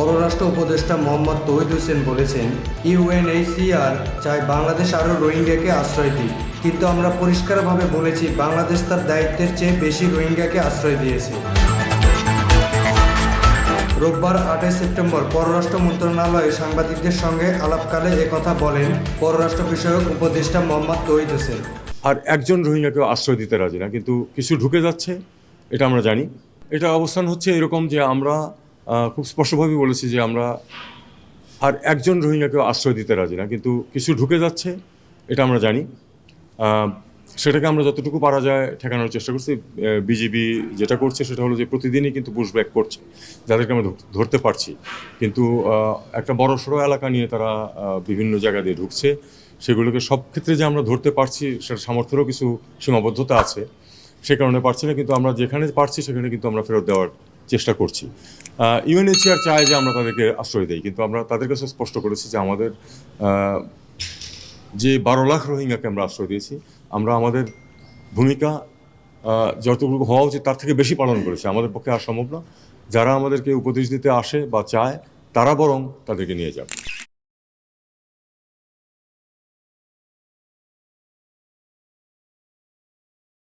পররাষ্ট্র উপদেষ্টা মোহাম্মদ তৌহিদ হোসেন বলেছেন ইউএনএইচসিআর চায় বাংলাদেশ আরও রোহিঙ্গাকে আশ্রয় দিক। কিন্তু আমরা পরিষ্কারভাবে বলেছি, বাংলাদেশ তার দায়িত্বের চেয়ে বেশি রোহিঙ্গাকে আশ্রয় দিয়েছে। রোববার আটই সেপ্টেম্বর পররাষ্ট্র মন্ত্রণালয়ে সাংবাদিকদের সঙ্গে আলাপকালে একথা বলেন পররাষ্ট্র বিষয়ক উপদেষ্টা মোহাম্মদ তৌহিদ হোসেন। আর একজন রোহিঙ্গাকেও আশ্রয় দিতে রাজি না, কিন্তু কিছু ঢুকে যাচ্ছে, এটা আমরা জানি। এটা অবস্থান হচ্ছে এরকম যে আমরা খুব স্পষ্টভাবে বলেছি যে আমরা আর একজন রোহিঙ্গাকেও আশ্রয় দিতে রাজি না, কিন্তু কিছু ঢুকে যাচ্ছে, এটা আমরা জানি। সেটাকে আমরা যতটুকু পারা যায় ঠেকানোর চেষ্টা করছি। বিজিবি যেটা করছে সেটা হলো যে প্রতিদিনই কিন্তু পুশব্যাক করছে, যাদেরকে আমরা ধর- ধরতে পারছি। কিন্তু একটা বড় সড়ো এলাকা নিয়ে তারা বিভিন্ন জায়গা দিয়ে ঢুকছে, সেগুলোকে সব ক্ষেত্রে যে আমরা ধরতে পারছি সেটা সামর্থ্যেরও কিছু সীমাবদ্ধতা আছে। সে কারণে পারছি না, কিন্তু আমরা যেখানে পারছি সেখানে কিন্তু আমরা ফেরত দেওয়ার চেষ্টা করছি। ইউএনএইচসিআর চায় যে আমরা তাদেরকে আশ্রয় দিই, কিন্তু আমরা তাদের কাছে স্পষ্ট করেছি যে আমাদের যে বারো লাখ রোহিঙ্গাকে আমরা আশ্রয় দিয়েছি, আমরা আমাদের ভূমিকা যতটুকু হওয়া উচিত তার থেকে বেশি পালন করেছি। আমাদের পক্ষে আর সম্ভব না। যারা আমাদেরকে উপদেশ দিতে আসে বা চায়, তারা বরং তাদেরকে নিয়ে যাবে